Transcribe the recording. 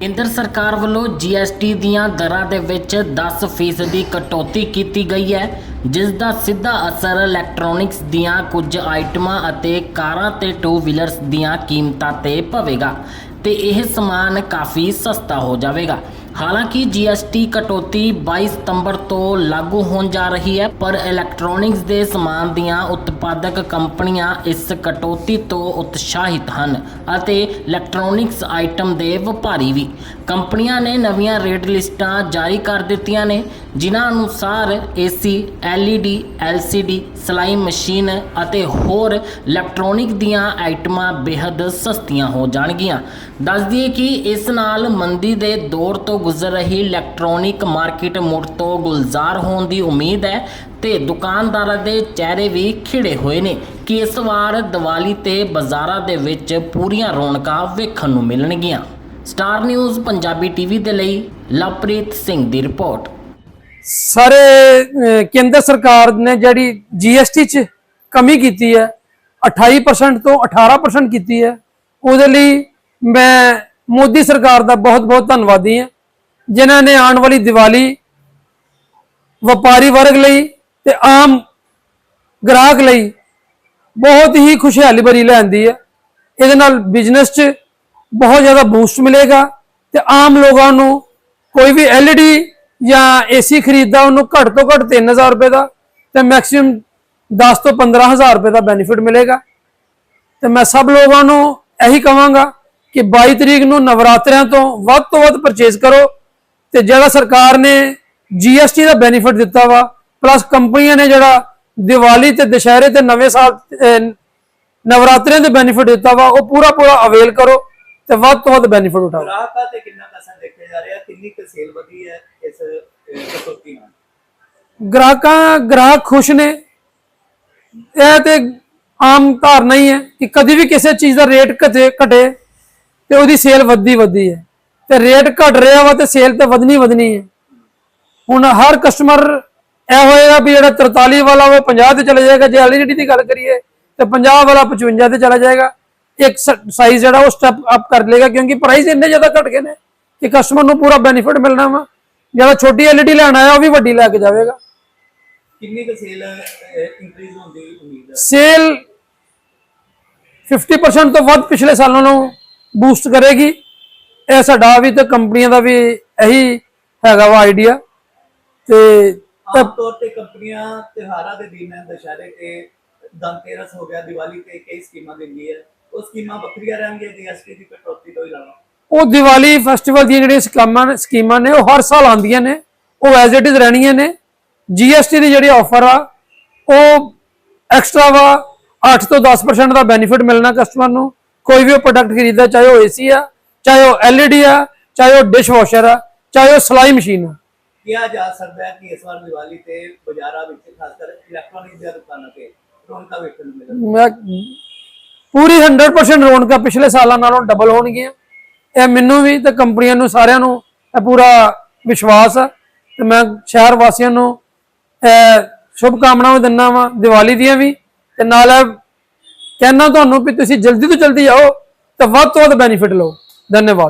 ਕੇਂਦਰ ਸਰਕਾਰ ਵੱਲੋਂ GST ਦੀਆਂ ਦਰਾਂ ਦੇ ਵਿੱਚ 10% ਦੀ ਕਟੌਤੀ ਕੀਤੀ ਗਈ ਹੈ, ਜਿਸ ਦਾ ਸਿੱਧਾ ਅਸਰ ਇਲੈਕਟ੍ਰੋਨਿਕਸ ਦੀਆਂ ਕੁਝ ਆਈਟਮਾਂ ਅਤੇ ਕਾਰਾਂ ਤੇ ਟੂ ਵੀਲਰਸ ਦੀਆਂ ਕੀਮਤਾਂ ਤੇ ਪਵੇਗਾ ਤੇ ਇਹ ਸਮਾਨ ਕਾਫੀ ਸਸਤਾ ਹੋ ਜਾਵੇਗਾ। ਹਾਲਾਂਕਿ GST ਕਟੌਤੀ 22 ਸਤੰਬਰ ਤੋਂ ਲਾਗੂ ਹੋਣ ਜਾ ਰਹੀ ਹੈ, ਪਰ ਇਲੈਕਟ੍ਰੋਨਿਕਸ ਦੇ ਸਮਾਨ ਦੀਆਂ ਉਤਪਾਦਕ ਕੰਪਨੀਆਂ ਇਸ ਕਟੌਤੀ ਤੋਂ ਉਤਸ਼ਾਹਿਤ ਹਨ ਅਤੇ ਇਲੈਕਟ੍ਰੋਨਿਕਸ ਆਈਟਮ ਦੇ ਵਪਾਰੀ ਵੀ। ਕੰਪਨੀਆਂ ਨੇ ਨਵੀਆਂ ਰੇਟ ਲਿਸਟਾਂ ਜਾਰੀ ਕਰ ਦਿੱਤੀਆਂ ਨੇ, ਜਿਨ੍ਹਾਂ ਅਨੁਸਾਰ AC LED LCD ਸਲਾਈ ਮਸ਼ੀਨ ਅਤੇ ਹੋਰ ਇਲੈਕਟ੍ਰੋਨਿਕ ਦੀਆਂ ਆਈਟਮਾਂ ਬੇहद ਸਸਤੀਆਂ ਹੋ ਜਾਣਗੀਆਂ। ਦੱਸ ਦਈਏ ਕਿ ਇਸ ਨਾਲ ਮੰਦੀ ਦੇ ਦੌਰ ਤੋਂ ਗੁਜ਼ਰ ਰਹੀ ਇਲੈਕਟ੍ਰੋਨਿਕ ਮਾਰਕੀਟ ਮੁੜ ਤੋਂ ਗੁਲਜ਼ਾਰ ਹੋਣ ਦੀ ਉਮੀਦ ਹੈ ਤੇ ਦੁਕਾਨਦਾਰਾਂ ਦੇ ਚਿਹਰੇ ਵੀ ਖਿੜੇ ਹੋਏ ਨੇ ਕਿ ਇਸ ਵਾਰ ਦੀਵਾਲੀ ਤੇ ਬਾਜ਼ਾਰਾਂ ਦੇ ਵਿੱਚ ਪੂਰੀਆਂ ਰੌਣਕਾਂ ਵੇਖਣ ਨੂੰ ਮਿਲਣਗੀਆਂ। ਸਟਾਰ ਨਿਊਜ਼ ਪੰਜਾਬੀ ਟੀਵੀ ਦੇ ਲਈ ਲਵਪ੍ਰੀਤ ਸਿੰਘ ਦੀ ਰਿਪੋਰਟ। ਸਾਰੇ ਕੇਂਦਰ ਸਰਕਾਰ ਨੇ ਜਿਹੜੀ GST ਚ ਕਮੀ ਕੀਤੀ ਹੈ 28% ਤੋਂ 18% ਕੀਤੀ ਹੈ, ਉਹਦੇ ਲਈ ਮੈਂ ਮੋਦੀ ਸਰਕਾਰ ਦਾ ਬਹੁਤ-ਬਹੁਤ ਧੰਨਵਾਦੀ ਹਾਂ। ਜਿਨ੍ਹਾਂ ਨੇ ਆਉਣ ਵਾਲੀ ਦੀਵਾਲੀ ਵਪਾਰੀ ਵਰਗ ਲਈ ਤੇ ਆਮ ਗ੍ਰਾਹਕ ਲਈ ਬਹੁਤ ਹੀ ਖੁਸ਼ਹਾਲੀ ਭਰੀ ਲੈਂਦੀ ਹੈ। ਇਹਦੇ ਨਾਲ ਬਿਜ਼ਨਸ 'ਚ ਬਹੁਤ ਜ਼ਿਆਦਾ ਬੂਸਟ ਮਿਲੇਗਾ ਤੇ ਆਮ ਲੋਕਾਂ ਨੂੰ ਕੋਈ ਵੀ LED ਜਾਂ AC ਖਰੀਦਦਾ, ਉਹਨੂੰ ਘੱਟ ਤੋਂ ਘੱਟ 3000 ਰੁਪਏ ਦਾ ਤੇ ਮੈਕਸਿਮਮ 10 ਤੋਂ 15000 ਰੁਪਏ ਦਾ ਬੈਨੀਫਿਟ ਮਿਲੇਗਾ। ਤੇ ਮੈਂ ਸਭ ਲੋਕਾਂ ਨੂੰ ਇਹੀ ਕਹਾਂਗਾ ਕਿ 22 ਤਰੀਕ ਨੂੰ ਨਵਰਾਤਰਿਆਂ ਤੋਂ ਵੱਧ ਤੋਂ ਵੱਧ ਪਰਚੇਜ਼ ਕਰੋ। ਤੇ ਜਿਹੜਾ ਸਰਕਾਰ ਨੇ GST ਦਾ ਬੈਨੀਫਿਟ ਦਿੱਤਾ ਵਾ ਪਲੱਸ ਕੰਪਨੀਆਂ ਨੇ ਜਿਹੜਾ ਦੀਵਾਲੀ ਤੇ ਦੁਸ਼ਹਿਰੇ ਤੇ ਨਵੇਂ ਸਾਲ ਨਵਰਾਤਰਿਆਂ ਦੇ ਬੈਨੀਫਿਟ ਦਿੱਤਾ ਵਾ ਉਹ ਪੂਰਾ ਪੂਰਾ ਅਵੇਲ ਕਰੋ ਤੇ ਵੱਧ ਤੋਂ ਵੱਧ ਬੈਨੀਫਿਟ ਉਠਾਓ। ਗ੍ਰਾਹਕਾਂ ਤੇ ਕਿੰਨਾ ਪੈਸਾ ਦੇਖਿਆ ਜਾ ਰਿਹਾ? ਕਿੰਨੀ ਕੁ ਸੇਲ ਵਧੀ ਹੈ ਇਸ ਅਹ, ਕਟੌਤੀ ਨਾਲ? ਗ੍ਰਾਹਕਾਂ ਗ੍ਰਾਹਕ ਖੁਸ਼ ਨੇ। ਇਹ ਤੇ ਆਮ ਧਾਰਨਾ ਹੀ ਹੈ ਕਿ ਕਦੀ ਵੀ ਕਿਸੇ ਚੀਜ਼ ਦਾ ਰੇਟ ਘਟੇ ਘਟੇ ਤੇ ਉਹਦੀ ਸੇਲ ਵੱਧਦੀ ਵੱਧਦੀ ਹੈ। ਤੇ ਰੇਟ ਘਟ ਰਿਹਾ ਵਾ ਤੇ ਸੇਲ ਤੇ ਵਧਣੀ ਵਧਣੀ ਹੈ। ਹੁਣ ਹਰ ਕਸਟਮਰ ਇਹ ਹੋਏਗਾ ਵੀ ਜਿਹੜਾ 43 ਵਾਲਾ ਉਹ 50 ਤੇ ਚਲਾ ਜਾਏਗਾ ਜੇ ਐਲਈਡੀ ਦੀ ਗੱਲ ਕਰੀਏ ਤੇ 50 ਵਾਲਾ 55 ਤੇ ਚਲਾ ਜਾਏਗਾ। ਇੱਕ ਸਾਈਜ਼ ਜਿਹੜਾ ਉਹ ਸਟੈਪ ਅਪ ਕਰ ਲੇਗਾ ਕਿਉਂਕਿ ਪ੍ਰਾਈਸ ਇੰਨੇ ਜ਼ਿਆਦਾ ਘਟ ਗਏ ਨੇ ਕਿ ਕਸਟਮਰ ਨੂੰ ਪੂਰਾ ਬੈਨੀਫਿਟ ਮਿਲਣਾ ਵਾ। ਜਿਹੜਾ ਛੋਟੀ ਐਲਈਡੀ ਲੈਣ ਆਇਆ ਉਹ ਵੀ ਵੱਡੀ ਲੈ ਕੇ ਜਾਵੇਗਾ। ਕਿੰਨੀ ਕੁ ਸੇਲ ਇੰਕਰੀਜ਼ ਹੋਣ ਦੀ ਉਮੀਦ ਹੈ? ਸੇਲ 50% ਤੋਂ ਵੱਧ ਪਿਛਲੇ ਸਾਲਾਂ ਨੂੰ ਬੂਸਟ ਕਰੇਗੀ। ਇਹ ਸਾਡਾ ਵੀ ਤੇ ਕੰਪਨੀਆਂ ਦਾ ਵੀ ਇਹੀ ਹੈਗਾ ਵਾ ਆਈਡੀਆ ਤੇ ਆਮ ਤੌਰ ਤੇ ਕੰਪਨੀਆਂ ਤਿਉਹਾਰਾਂ ਦੇ ਦਿਨ ਦੁਸ਼ਹਿਰੇ ਤੇ ਧਨਤੇਰਸ ਹੋ ਗਿਆ ਦੀਵਾਲੀ ਤੇ ਕਈ ਸਕੀਮਾਂ ਦਿੰਦੀ ਹੈ। ਉਹ ਸਕੀਮਾਂ ਵੱਖਰੀਆਂ ਰਹਿਣਗੀਆਂ ਜੀਐਸਟੀ ਦੀ ਕਟੌਤੀ ਤੋਂ ਇਲਾਵਾ। ਉਹ ਦੀਵਾਲੀ ਫੈਸਟੀਵਲ ਦੀਆਂ ਜਿਹੜੀਆਂ ਸਕੀਮਾਂ ਸਕੀਮਾਂ ਨੇ ਉਹ ਹਰ ਸਾਲ ਆਉਂਦੀਆਂ ਨੇ। ਉਹ ਐਜ਼ ਇਟ ਇਜ਼ ਰਹਿਣੀਆਂ ਨੇ। ਜੀਐਸਟੀ ਦੀ ਜਿਹੜੀ ਆਫਰ ਆ ਉਹ ਐਕਸਟਰਾ ਵਾ 8 ਤੋਂ 10% ਦਾ ਬੈਨੀਫਿਟ ਮਿਲਣਾ ਕਸਟਮਰ ਨੂੰ। ਕੋਈ ਵੀ ਉਹ ਪ੍ਰੋਡਕਟ ਖਰੀਦਦਾ ਚਾਹੇ ਉਹ ਏਸੀ ਆ ਚਾਹੇ ਉਹ ਐਲਈਡੀ ਆ ਚਾਹੇ ਉਹ ਡਿਸ਼ ਵਾਸ਼ਰ ਆ ਚਾਹੇ ਉਹ ਸਲਾਈ ਮਸ਼ੀਨ ਆ। ਕਿਹਾ ਜਾ ਸਕਦਾ ਹੈ ਕਿ ਇਸ ਵਾਰ ਦੀਵਾਲੀ ਤੇ ਬਾਜ਼ਾਰਾਂ ਵਿੱਚ ਖਾਸ ਕਰ ਇਲੈਕਟ੍ਰੋਨਿਕ ਦੀਆਂ ਦੁਕਾਨਾਂ ਤੇ ਰੌਣਕਾਂ ਵੇਖਣ ਨੂੰ ਮਿਲਣ। ਮੈਂ ਪੂਰੀ 100% ਰੌਣਕਾਂ ਪਿਛਲੇ ਸਾਲਾਂ ਨਾਲੋਂ ਡਬਲ ਹੋਣਗੀਆਂ। ਇਹ ਮੈਨੂੰ ਵੀ ਤੇ ਕੰਪਨੀਆਂ ਨੂੰ ਸਾਰਿਆਂ ਨੂੰ ਇਹ ਪੂਰਾ ਵਿਸ਼ਵਾਸ ਹੈ ਤੇ ਮੈਂ ਸ਼ਹਿਰ ਵਾਸੀਆਂ ਨੂੰ ਇਹ ਸ਼ੁਭ ਕਾਮਨਾਵਾਂ ਦਿੰਦਾ ਵਾਂ ਦੀਵਾਲੀ ਦੀਆਂ ਵੀ। ਤੇ ਨਾਲ ਕਹਿਣਾ ਤੁਹਾਨੂੰ ਵੀ ਤੁਸੀਂ ਜਲਦੀ ਤੋਂ ਜਲਦੀ ਆਓ ਤੇ ਵੱਧ ਤੋਂ ਵੱਧ ਬੈਨੀਫਿਟ ਲਓ। ਧੰਨਵਾਦ।